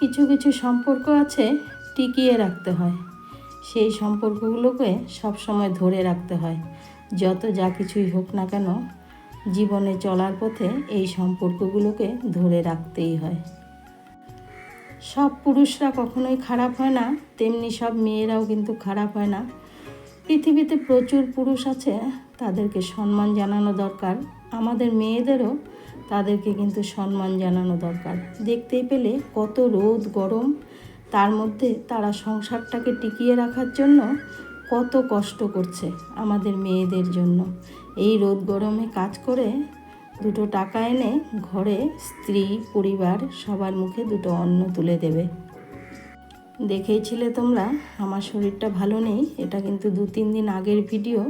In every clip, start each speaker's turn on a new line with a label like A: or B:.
A: কিছু কিছু সম্পর্ক আছে টিকিয়ে রাখতে হয়। সেই সম্পর্কগুলোকে সবসময় ধরে রাখতে হয়। যত যা কিছুই হোক না কেন, জীবনে চলার পথে এই সম্পর্কগুলোকে ধরে রাখতেই হয়। সব পুরুষরা কখনোই খারাপ হয় না, তেমনি সব মেয়েরাও কিন্তু খারাপ হয় না। পৃথিবীতে প্রচুর পুরুষ আছে, তাদেরকে সম্মান জানানো দরকার। আমাদের মেয়েদেরও তাদেরকে কিন্তু সম্মান জানানো দরকার। দেখতেই পেলে কত রোদ, গরম, তার মধ্যে তারা সংসারটাকে টিকিয়ে রাখার জন্য কত কষ্ট করছে আমাদের মেয়েদের জন্য। এই রোদ, গরমে কাজ করে দুটো টাকা এনে ঘরে স্ত্রী, পরিবার সবার মুখে দুটো অন্ন তুলে দেবে। দেখেইছিলে তোমরা? আমার শরীরটা ভালো নেই, এটা কিন্তু দু তিন দিন আগের ভিডিও।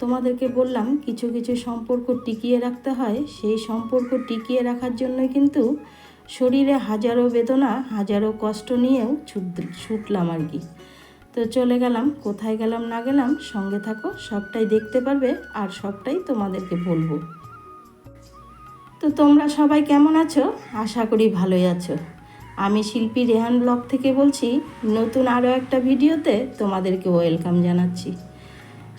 A: তোমাদেরকে বললাম, কিছু কিছু সম্পর্ক টিকিয়ে রাখতে হয়। সেই সম্পর্ক টিকিয়ে রাখার জন্যই কিন্তু শরীরে হাজারো বেদনা, হাজারো কষ্ট নিয়েও ছুট ছুটলাম আর কি। তো চলে গেলাম, কোথায় গেলাম, না গেলাম, সঙ্গে থাকো, সবটাই দেখতে পারবে আর সবটাই তোমাদেরকে বলব। তো তোমরা সবাই কেমন আছো? আশা করি ভালোই আছো। আমি শিল্পী রেহান ব্লগ থেকে বলছি, নতুন আরও একটা ভিডিওতে তোমাদেরকে ওয়েলকাম জানাচ্ছি।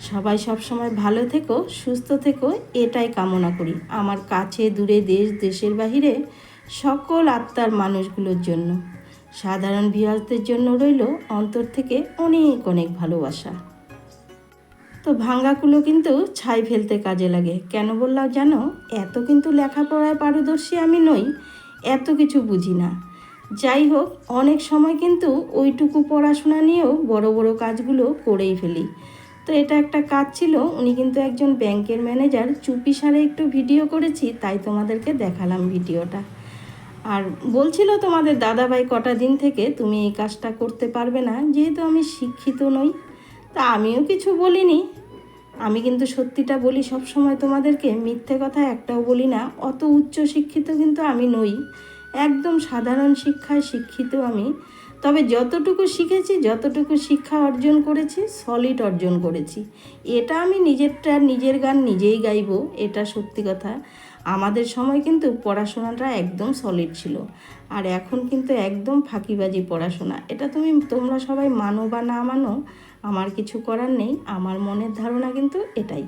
A: সবাই সবসময় ভালো থেকো, সুস্থ থেকো, এটাই কামনা করি। আমার কাছে দূরে দেশ, দেশের বাহিরে সকল আত্মার মানুষগুলোর জন্য। সাধারণ ভিউয়ার্সদের জন্য রইল অন্তর থেকে অনেক অনেক ভালোবাসা। তো ভাঙ্গাগুলো কিন্তু ছাই ফেলতে কাজে লাগে। কেন বললাম জানো? এত কিন্তু লেখাপড়ায় পারদর্শী আমি নই, এত কিছু বুঝি না। যাই হোক, অনেক সময় কিন্তু ওইটুকু পড়াশোনা নিয়েও বড় বড় কাজগুলো করেই ফেলি। তো এটা একটা কাজ ছিল, উনি কিন্তু একজন ব্যাংকের ম্যানেজার, চুপি সারে একটু ভিডিও করেছি, তাই তোমাদেরকে দেখালাম ভিডিওটা। আর বলছিল তোমাদের দাদাভাই কটা দিন থেকে তুমি এই কাজটা করতে পারবে না, যেহেতু আমি শিক্ষিত নই, তা আমিও কিছু বলিনি। আমি কিন্তু সত্যিটা বলি সব সময় তোমাদেরকে মিথ্যে কথা একটাও বলি না, অত উচ্চ শিক্ষিত কিন্তু আমি নই। একদম সাধারণ শিক্ষায় শিক্ষিত আমি। তবে যতটুকু শিখেছি, যতটুকু শিক্ষা অর্জন করেছি সলিড অর্জন করেছি। এটা আমি নিজেরটা, নিজের গান নিজেই গাইবো, এটা সত্যি কথা। আমাদের সময় কিন্তু পড়াশোনাটা একদম সলিড ছিল। আর এখন কিন্তু একদম ফাঁকিবাজি পড়াশোনা। এটা তুমি, তোমরা সবাই মানো বা না মানো, আমার কিছু করার নেই। আমার মনের ধারণা কিন্তু এটাই।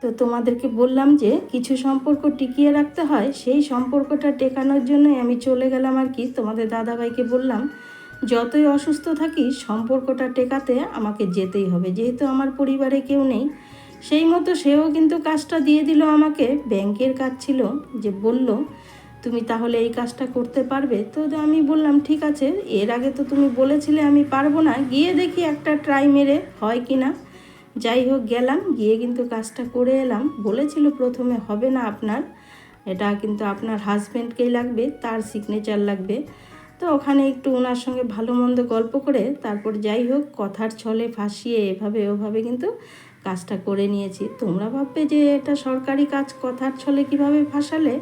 A: তো তোমাদেরকে বললাম যে, কিছু সম্পর্ক টিকিয়ে রাখতে হয়। সেই সম্পর্কটা টেকানোর জন্যই আমি চলে গেলাম আর কি। তোমাদের দাদাভাইকে বললাম যতই অসুস্থ থাকি, সম্পর্কটা টেকাতে আমাকে যেতেই হবে। যেহেতু আমার পরিবারে কেউ নেই, সেই মতো সেও কিন্তু কাজটা দিয়ে দিল আমাকে। ব্যাংকের কাজ ছিল যে বলল, তুমি তাহলে এই কাজটা করতে পারবে? তো আমি বললাম, ঠিক আছে, এর আগে তো তুমি বলেছিলে আমি পারব না। গিয়ে দেখি একটা ট্রাই মেরে হয় কি না। যাই হোক, গেলাম, গিয়ে কিন্তু কাজটা করে এলাম। বলেছিল প্রথমে, হবে না আপনার। এটা কিন্তু আপনার হাজব্যান্ডকেই লাগবে, তার সিগনেচার লাগবে। তো ওখানে একটু ওনার সঙ্গে ভালো মন্দ গল্প করে তারপর যাই হোক, কথার ছলে ফাঁসিয়ে এভাবে ওভাবে কিন্তু কাজটা করে নিয়েছি। তোমরা ভাববে যে এটা সরকারি কাজ, কথার ছলে কীভাবে ফাঁসালে?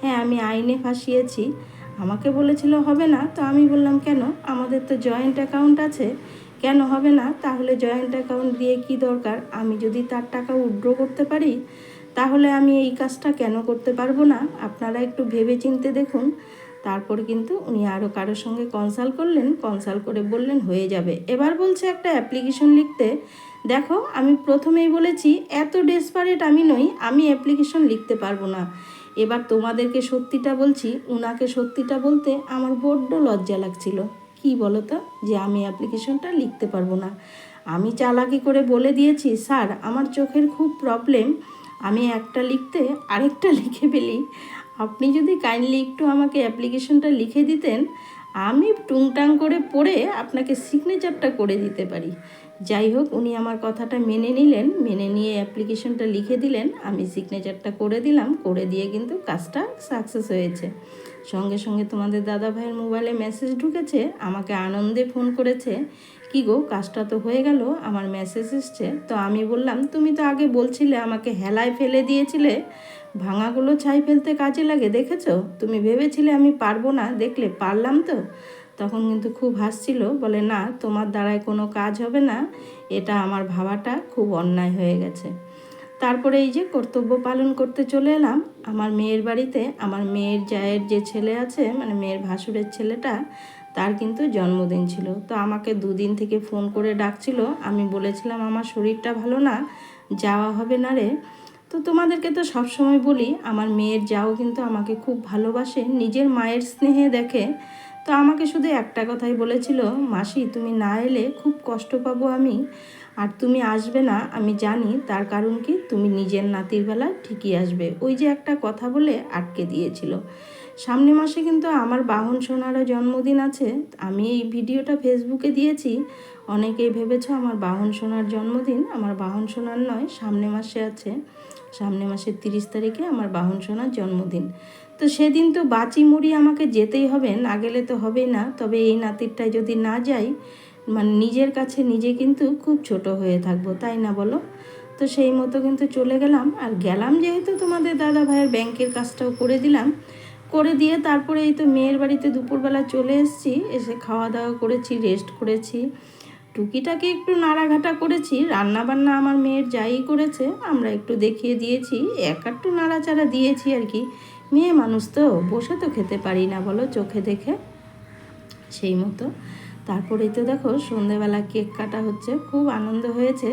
A: হ্যাঁ আমি আইনে ফাঁসিয়েছি। আমাকে বলেছিল, হবে না। তো আমি বললাম, কেন? আমাদের তো জয়েন্ট অ্যাকাউন্ট আছে। কেন হবে না? তাহলে জয়েন্ট অ্যাকাউন্ট দিয়ে কি দরকার? আমি যদি তার টাকা উইড্রো করতে পারি, তাহলে আমি এই কাজটা কেন করতে পারব না? আপনারা একটু ভেবে চিনতে দেখুন। তারপর কিন্তু উনি আরও কারোর সঙ্গে কনসাল্ট করলেন কনসাল্ট করে বললেন, হয়ে যাবে। এবার বলছে একটা অ্যাপ্লিকেশন লিখতে, দেখো, আমি প্রথমেই বলেছি, এত ডেসপারেট আমি নই, আমি অ্যাপ্লিকেশন লিখতে পারব না। এবার তোমাদেরকে সত্যিটা বলছি, উনাকে সত্যিটা বলতে আমার বড্ড লজ্জা লাগছিল। কি বলো তো যে আমি অ্যাপ্লিকেশনটা লিখতে পারব না। আমি চালাকি করে বলে দিয়েছি, স্যার, আমার চোখের খুব প্রবলেম আমি একটা লিখতে আরেকটা লিখে ফেলি। আপনি যদি কাইন্ডলি একটু আমাকে অ্যাপ্লিকেশনটা লিখে দিতেন, আমি টুংটাং করে পড়ে আপনাকে সিগনেচারটা করে দিতে পারি। যাই হোক, উনি আমার কথাটা মেনে নিলেন, মেনে নিয়ে অ্যাপ্লিকেশনটা লিখে দিলেন, আমি সিগনেচারটা করে দিলাম, করে দিয়ে কিন্তু কাজটা সাকসেস হয়েছে। সঙ্গে সঙ্গে তোমাদের দাদা ভাইয়ের মোবাইলে মেসেজ ঢুকেছে, আমাকে আনন্দে ফোন করেছে, কি গো, কাজটা তো হয়ে গেল, আমার মেসেজ এসছে। তো আমি বললাম, তুমি তো আগে বলছিলে, আমাকে হেলায় ফেলে দিয়েছিলে। ভাঙাগুলো ছাই ফেলতে কাজে লাগে, দেখেছ? তুমি ভেবেছিলে আমি পারব না, দেখলে পারলাম তো। তখন কিন্তু খুব হাসছিল, বলে, না, তোমার দ্বারায় কোনো কাজ হবে না, এটা আমার ভাবাটা খুব অন্যায় হয়ে গেছে। তারপরে এই যে কর্তব্য পালন করতে চলে এলাম। আমার মেয়ের বাড়িতে আমার মেয়ের জায়ের যে ছেলে আছে মানে মেয়ের ভাসুরের ছেলেটা, তার কিন্তু জন্মদিন ছিল। তো আমাকে দুদিন থেকে ফোন করে ডাকছিল। আমি বলেছিলাম, আমার শরীরটা ভালো না, যাওয়া হবে না রে। তো তোমাদেরকে তো সবসময় বলি, আমার মেয়ের যাও কিন্তু আমাকে খুব ভালোবাসে, নিজের মায়ের স্নেহে দেখে। তো আমাকে শুধু একটা কথাই বলেছিল, মাসি, তুমি না এলে খুব কষ্ট পাবো আমি, আর তুমি আসবে না, আমি জানি তার কারণ কি, তুমি নিজের নাতির বেলা ঠিকই আসবে। ওই যে একটা কথা বলে আটকে দিয়েছিল। সামনে মাসে কিন্তু আমার বাহন সোনারও জন্মদিন আছে, আমি এই ভিডিওটা ফেসবুকে দিয়েছি। অনেকেই ভেবেছো আমার বাহন সোনার জন্মদিন, আমার বাহন সোনার নয়, সামনে মাসে আছে। সামনে মাসের তিরিশ তারিখে আমার বাহন সোনার জন্মদিন। তো সেদিন তো বাঁচি মুড়ি আমাকে যেতেই হবে, না গেলে তো হবেই না। তবে এই নাতিরটায় যদি না যাই মানে নিজের কাছে নিজে কিন্তু খুব ছোট হয়ে থাকব, তাই না বলো? তো সেই মতো কিন্তু চলে গেলাম। আর গেলাম যেহেতু তোমাদের দাদা ভাইয়ের ব্যাংকের কাজটাও করে দিলাম। করে দিয়ে তারপরে এই তো মেয়ের বাড়িতে দুপুরবেলা চলে এসেছি, এসে খাওয়া দাওয়া করেছি রেস্ট করেছি। টুকিটাকে একটু নাড়াঘাটা করেছি রান্না বান্না আমার মেয়ের যাই করেছে, আমরা একটু দেখিয়ে দিয়েছি, এক একটু নাড়াচাড়া দিয়েছি আর কি। মেয়ে মানুষ তো, বসে তো খেতে পারি না, বলো চোখে দেখে। সেই মতো। তারপরেই তো দেখো, সন্ধেবেলা কেক কাটা হচ্ছে, খুব আনন্দ হয়েছে।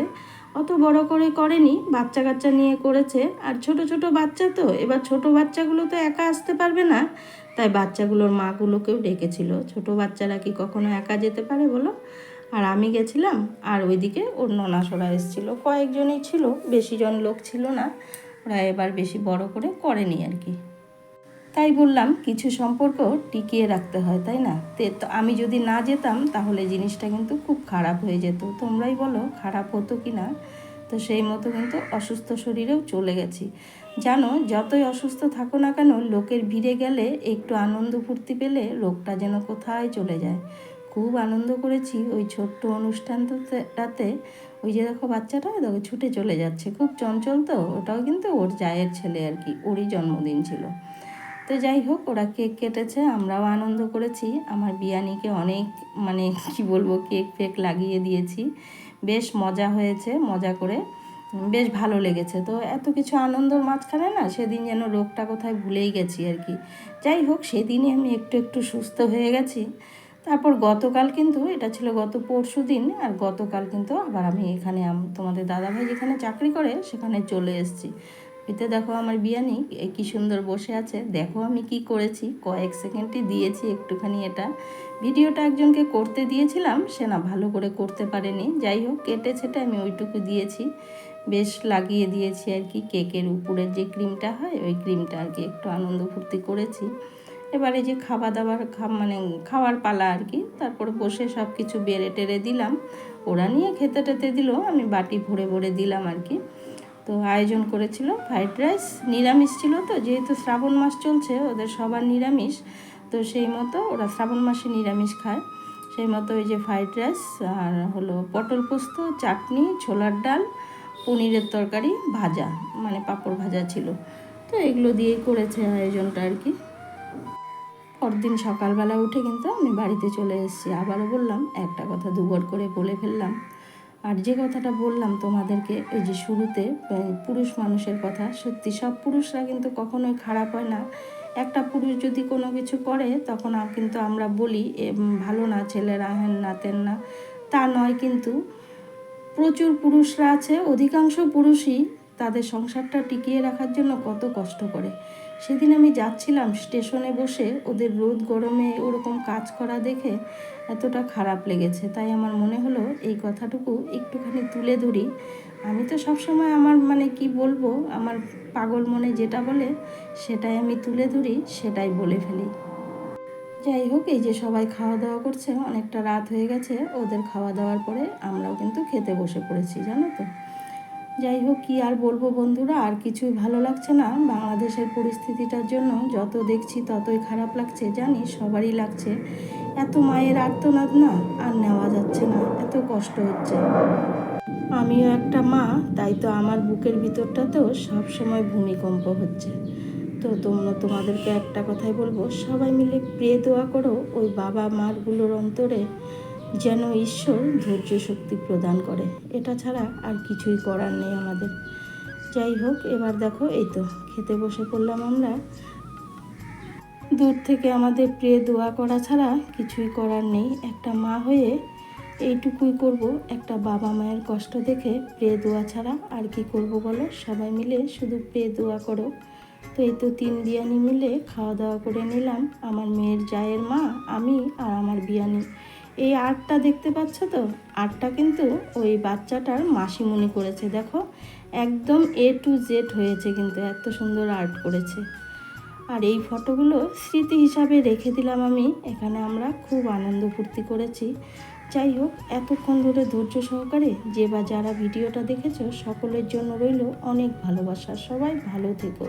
A: অত বড় করে করেনি, বাচ্চা কাচ্চা নিয়ে করেছে। আর ছোট ছোট বাচ্চা তো, এবার ছোট বাচ্চাগুলো তো একা আসতে পারবে না। তাই বাচ্চাগুলোর মাগুলোকেও ডেকেছিল। ছোট বাচ্চারা কি কখনো একা যেতে পারে, বলো? আর আমি গেছিলাম আর ওইদিকে ওর ননাসোরা এসেছিল। কয়েকজনই ছিল বেশি জন লোক ছিল না। ওরা এবার বেশি বড় করে করেনি আর কি। তাই বললাম, কিছু সম্পর্ক টিকিয়ে রাখতে হয়, তাই না? তো আমি যদি না যেতাম, তাহলে জিনিসটা কিন্তু খুব খারাপ হয়ে যেত। তোমরাই বলো, খারাপ হতো কি না? তো সেই মতো কিন্তু অসুস্থ শরীরেও চলে গেছি। জানো, যতই অসুস্থ থাকো না কেন, লোকের ভিড়ে গেলে একটু আনন্দ ফুর্তি পেলে রোগটা যেন কোথায় চলে যায়। খুব আনন্দ করেছি। ওই ছোট্ট অনুষ্ঠানটাতে ওই যে দেখো বাচ্চাটা দেখো ছুটে চলে যাচ্ছে। খুব চঞ্চল তো, ওটাও কিন্তু ওর জায়ের ছেলে আর কি, ওরই জন্মদিন ছিল। তো যাই হোক, ওরা কেক কেটেছে, আমরাও আনন্দ করেছি। আমার বিয়ানিকে অনেক মানে কি বলব, কেক ফেক লাগিয়ে দিয়েছি। বেশ মজা হয়েছে, মজা করে। বেশ ভালো লেগেছে। তো এত কিছু আনন্দর মাঝখানে না, সেদিন যেন রোগটা কোথায় ভুলেই গেছি আর কি। যাই হোক, সেদিনই আমি একটু একটু সুস্থ হয়ে গেছি। তারপর গতকাল কিন্তু এটা ছিল গত পরশু দিন, আর গতকাল কিন্তু আবার আমি এখানে তোমাদের দাদাভাই যেখানে চাকরি করে সেখানে চলে এসেছি। এতে দেখো আমার বিয়ানি কি সুন্দর বসে আছে। দেখো আমি কি করেছি, কয়েক সেকেন্ডই দিয়েছি একটুখানি এটা। ভিডিওটা একজনকে করতে দিয়েছিলাম, সে না ভালো করে করতে পারেনি। যাই হোক কেটে ছেটে আমি ওইটুকু দিয়েছি। বেশ লাগিয়ে দিয়েছি আর কি, কেকের উপরের যে ক্রিমটা হয়, ওই ক্রিমটা আর কি একটু আনন্দ ফুর্তি করেছি। এবারে যে খাওয়া দাওয়ার মানে খাওয়ার পালা আর কি, তারপরে বসে সব কিছু বেড়ে টেরে দিলাম। ওরা নিয়ে খেতে টেতে দিল, আমি বাটি ভরে ভরে দিলাম আর কি। তো আয়োজন করেছিল ফ্রাইড রাইস, নিরামিষ ছিল তো, যেহেতু শ্রাবণ মাস চলছে, ওদের সবার নিরামিষ, তো সেই মতো ওরা শ্রাবণ মাসে নিরামিষ খায়। সেই মতো ওই যে ফ্রাইড রাইস আর হলো পটল পোস্ত, চাটনি, ছোলার ডাল, পনিরের তরকারি, ভাজা মানে পাঁপড় ভাজা ছিল। তো এগুলো দিয়েই করেছে আয়োজনটা আর কি। পরদিন সকালবেলা উঠে কিন্তু আমি বাড়িতে চলে এসেছি। আবারও বললাম, একটা কথা দুবার করে বলে ফেললাম। আর যে কথাটা বললাম তোমাদেরকে, এই যে শুরুতে পুরুষ মানুষের কথা, সত্যি সব পুরুষরা কিন্তু কখনোই খারাপ হয় না। একটা পুরুষ যদি কোনো কিছু করে, তখন কিন্তু আমরা বলি ভালো না, ছেলেরা হেন না, তেন না। তা নয় কিন্তু, প্রচুর পুরুষরা আছে, অধিকাংশ পুরুষই তাদের সংসারটা টিকিয়ে রাখার জন্য কত কষ্ট করে। সেদিন আমি যাচ্ছিলাম স্টেশনে বসে ওদের রোদ গরমে ওরকম কাজ করা দেখে এতটা খারাপ লেগেছে। তাই আমার মনে হলো এই কথাটুকু একটুখানি তুলে ধরি। আমি তো সবসময় আমার মানে কি বলব, আমার পাগল মনে যেটা বলে সেটাই আমি তুলে ধরি, সেটাই বলে ফেলি। যাই হোক, এই যে সবাই খাওয়া দাওয়া করছে, অনেকটা রাত হয়ে গেছে, ওদের খাওয়া দাওয়ার পরে আমরাও কিন্তু খেতে বসে পড়েছি, জানো তো? যাই হোক, কী আর বলব বন্ধুরা, আর কিছুই ভালো লাগছে না। বাংলাদেশের পরিস্থিতিটার জন্য যত দেখছি ততই খারাপ লাগছে, জানি সবারই লাগছে। এত মায়ের আর্তনাদ না, আর নেওয়া যাচ্ছে না, এত কষ্ট হচ্ছে। আমিও একটা মা, তাই তো আমার বুকের ভিতরটাতেও সবসময় ভূমিকম্প হচ্ছে। তো তোমরা, তোমাদেরকে একটা কথাই বলব, সবাই মিলে প্রে দোয়া করো, ওই বাবা মারগুলোর অন্তরে যেন ঈশ্বর ধৈর্য শক্তি প্রদান করে। এটা ছাড়া আর কিছুই করার নেই আমাদের। যাই হোক, এবার দেখো, এই তো, খেতে বসে পড়লাম আমরা। দূর থেকে আমাদের প্রিয় দোয়া করা ছাড়া কিছুই করার নেই। একটা মা হয়ে এইটুকুই করব। একটা বাবা মায়ের কষ্ট দেখে প্রে দোয়া ছাড়া আর কি করব বলো? সবাই মিলে শুধু প্রে দোয়া করো। তো এই তো তিন বিয়ানি মিলে খাওয়া দাওয়া করে নিলাম। আমার মেয়ের জায়ের মা, আমি আর আমার বিয়ানি। এই আর্টটা দেখতে পাচ্ছ তো? আর্টটা কিন্তু ওই বাচ্চাটার মাসিমণি করেছে, দেখো। একদম এ টু জেড হয়েছে কিন্তু, এত সুন্দর আর্ট করেছে। আর এই ফটোগুলো স্মৃতি হিসাবে রেখে দিলাম আমি। এখানে আমরা খুব আনন্দ ফুর্তি করেছি। যাই হোক, এতক্ষণ ধরে ধৈর্য সহকারে যে বা যারা ভিডিওটা দেখেছ, সকলের জন্য রইল অনেক ভালোবাসা। সবাই ভালো থেকো।